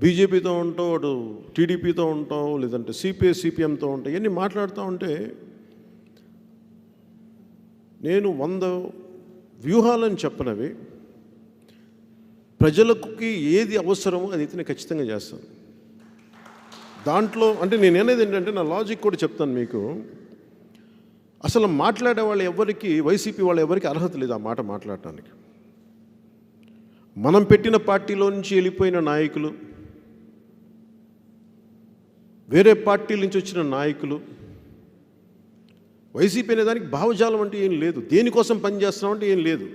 బీజేపీతో ఉంటావు అటు టీడీపీతో ఉంటావు లేదంటే సిపిఐ సిపిఎంతో ఉంటావు ఇవన్నీ మాట్లాడుతూ ఉంటే నేను వంద వ్యూహాలను చెప్పనవి. ప్రజలకి ఏది అవసరమో అది అయితే నేను ఖచ్చితంగా చేస్తాను. దాంట్లో అంటే నేను అనేది ఏంటంటే నా లాజిక్ కూడా చెప్తాను మీకు. అసలు మాట్లాడే వాళ్ళు ఎవరికి వైసీపీ వాళ్ళు ఎవరికి అర్హత లేదు ఆ మాట మాట్లాడటానికి. మనం పెట్టిన పార్టీలో నుంచి వెళ్ళిపోయిన నాయకులు వేరే పార్టీల నుంచి వచ్చిన నాయకులు వైసీపీ అనే దానికి భావజాలం అంటే ఏం లేదు. దేనికోసం పనిచేస్తామంటే అంటే ఏం లేదు.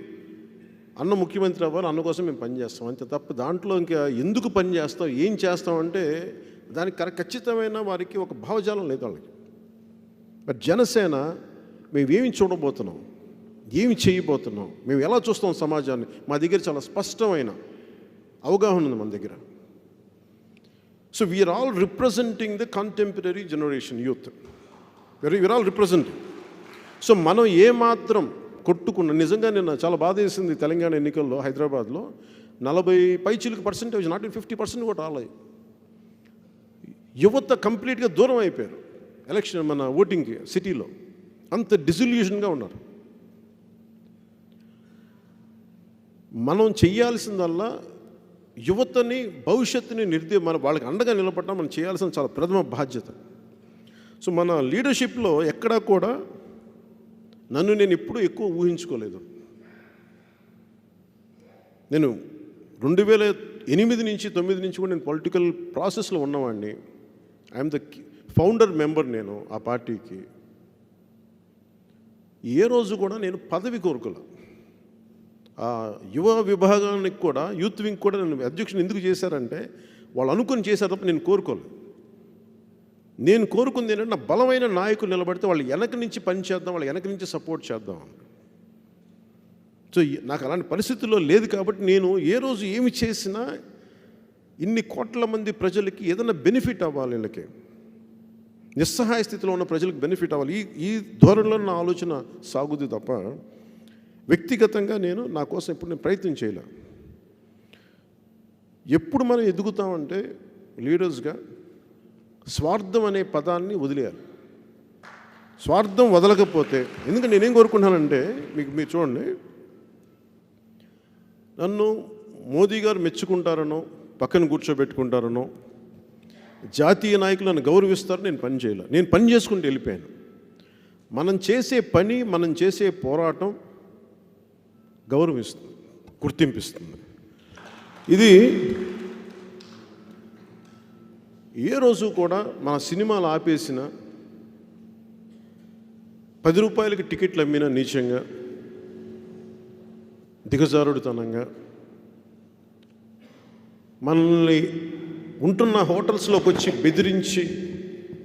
అన్న ముఖ్యమంత్రి అవ్వాలి అన్న కోసం మేము పనిచేస్తాం అంతే తప్ప దాంట్లో ఇంకా ఎందుకు పనిచేస్తాం ఏం చేస్తాం అంటే దానికి కర- ఖచ్చితమైన వారికి ఒక భావజాలం లేదు వాళ్ళకి. బట్ జనసేన మేము ఏమి చూడబోతున్నాం ఏమి చేయబోతున్నాం మేము ఎలా చూస్తాం సమాజాన్ని మా దగ్గర చాలా స్పష్టమైన అవగాహన ఉంది మన దగ్గర. So we are all representing the contemporary generation youth we are all representing so మనం ఏమాత్రం కొట్టుకున్న నిజంగా నిన్న చాలా బాధ వేసింది తెలంగాణ ఎన్నికల్లో హైదరాబాద్లో. నలభై పైచిలకు పర్సెంటేజ్ నాట్ ఫిఫ్టీ పర్సెంట్ కూడా రాలేదు యువత కంప్లీట్గా దూరం అయిపోయారు. ఎలక్షన్ మన ఓటింగ్కి సిటీలో. అంత డిజల్యూషన్గా ఉన్నారు. మనం చెయ్యాల్సిందల్లా యువతని భవిష్యత్తుని నిర్ది మన వాళ్ళకి అండగా నిలబడటం మనం చేయాల్సిన చాలా ప్రథమ బాధ్యత. సో మన లీడర్షిప్లో ఎక్కడా కూడా నన్ను నేను ఎప్పుడూ ఎక్కువ ఊహించుకోలేదు. నేను రెండు వేల ఎనిమిది నుంచి తొమ్మిది నుంచి కూడా నేను పొలిటికల్ ప్రాసెస్లో ఉన్నవాడిని. ఐఎమ్ ద ఫౌండర్ మెంబర్ నేను ఆ పార్టీకి. ఏ రోజు కూడా నేను పదవి కోరుకోలే. యువ విభాగానికి కూడా యూత్ వింగ్ కూడా నన్ను అధ్యక్షుని ఎందుకు చేశారంటే వాళ్ళు అనుకుని చేశారు తప్ప నేను కోరుకోలేదు. నేను కోరుకుంది ఏంటంటే నా బలమైన నాయకులు నిలబడితే వాళ్ళు వెనక నుంచి పని చేద్దాం వాళ్ళు వెనక నుంచి సపోర్ట్ చేద్దాం సో నాకు అలాంటి పరిస్థితుల్లో లేదు కాబట్టి నేను ఏ రోజు ఏమి చేసినా ఇన్ని కోట్ల మంది ప్రజలకి ఏదైనా బెనిఫిట్ అవ్వాలి వీళ్ళకి. నిస్సహాయ స్థితిలో ఉన్న ప్రజలకు బెనిఫిట్ అవ్వాలి. ఈ ఈ ధోరణిలో నా ఆలోచన సాగుద్ది తప్ప వ్యక్తిగతంగా నేను నా కోసం ఎప్పుడు నేను ప్రయత్నం చేయలే. ఎప్పుడు మనం ఎదుగుతామంటే లీడర్స్గా స్వార్థం అనే పదాన్ని వదిలేయాలి. స్వార్థం వదలకపోతే ఎందుకంటే నేనేం కోరుకుంటున్నానంటే మీకు మీరు చూడండి. నన్ను మోదీ గారు మెచ్చుకుంటారనో పక్కన కూర్చోబెట్టుకుంటారనో జాతీయ నాయకులు నన్ను గౌరవిస్తారు నేను పని చేయలే. నేను పని చేసుకుంటూ వెళ్ళిపోయాను. మనం చేసే పని మనం చేసే పోరాటం గౌరవిస్తుంది గుర్తింపిస్తుంది. ఇది ఏ రోజు కూడా మన సినిమాలు ఆపేసిన పది రూపాయలకి టికెట్లు అమ్మిన నీచంగా దిగజారుడుతనంగా మనల్ని ఉంటున్న హోటల్స్లోకి వచ్చి బెదిరించి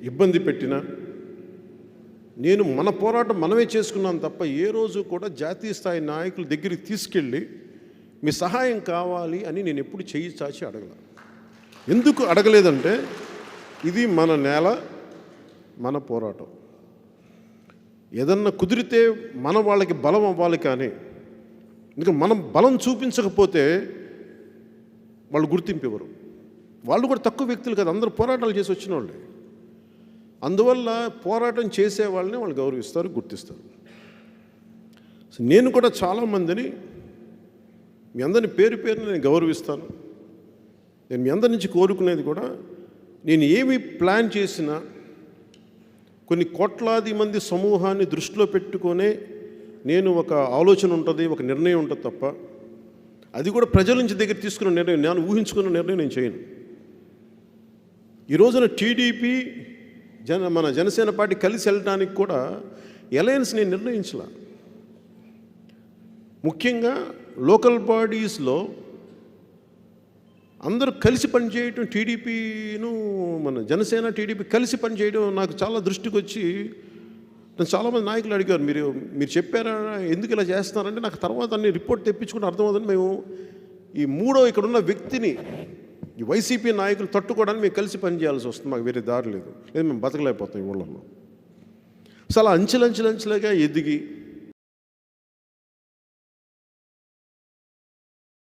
ఇబ్బంది పెట్టిన నేను మన పోరాటం మనమే చేసుకున్నాను తప్ప ఏ రోజు కూడా జాతీయ స్థాయి నాయకుల దగ్గరికి తీసుకెళ్ళి మీ సహాయం కావాలి అని నేను ఎప్పుడు చేయి చాచి అడగల. ఎందుకు అడగలేదంటే ఇది మన నేల మన పోరాటం. ఏదన్నా కుదిరితే మన వాళ్ళకి బలం అవ్వాలి కానీ ఇంకా మనం బలం చూపించకపోతే వాళ్ళు గుర్తింపు ఇవ్వరు. వాళ్ళు కూడా తక్కువ వ్యక్తులు కదా అందరూ పోరాటాలు చేసి వచ్చిన వాళ్ళే అందువల్ల పోరాటం చేసే వాళ్ళని వాళ్ళు గౌరవిస్తారు గుర్తిస్తారు. నేను కూడా చాలామందిని మీ అందరిని పేరు పేరుని నేను గౌరవిస్తాను. నేను మీ అందరి నుంచి కోరుకునేది కూడా నేను ఏమి ప్లాన్ చేసినా కొన్ని కోట్లాది మంది సమూహాన్ని దృష్టిలో పెట్టుకొనే నేను ఒక ఆలోచన ఉంటుంది ఒక నిర్ణయం ఉంటుంది తప్ప అది కూడా ప్రజల నుంచి దగ్గర తీసుకున్న నిర్ణయం నేను ఊహించుకున్న నిర్ణయం నేను చేయను. ఈ రోజున టీడీపీ జన మన జనసేన పార్టీ కలిసి వెళ్ళడానికి కూడా ఎలయన్స్ నేను నిర్ణయించాల. ముఖ్యంగా లోకల్ బాడీస్లో అందరూ కలిసి పనిచేయటం టీడీపీను మన జనసేన టీడీపీ కలిసి పనిచేయడం నాకు చాలా దృష్టికి వచ్చి నన్ను చాలామంది నాయకులు అడిగారు మీరు మీరు చెప్పారా ఎందుకు ఇలా చేస్తున్నారంటే నాకు తర్వాత అన్ని రిపోర్ట్ తెప్పించుకుంటే అర్థమవుతుంది. మేము ఈ మూడో ఇక్కడ ఉన్న వ్యక్తిని ఈ వైసీపీ నాయకులు తట్టుకోవడానికి మేము కలిసి పనిచేయాల్సి వస్తుంది. మాకు వేరే దారి లేదు. లేదు మేము బతకలేకపోతాం ఈ ఊళ్ళలో. సో అలా అంచెలంచెలంచెలుగా ఎదిగి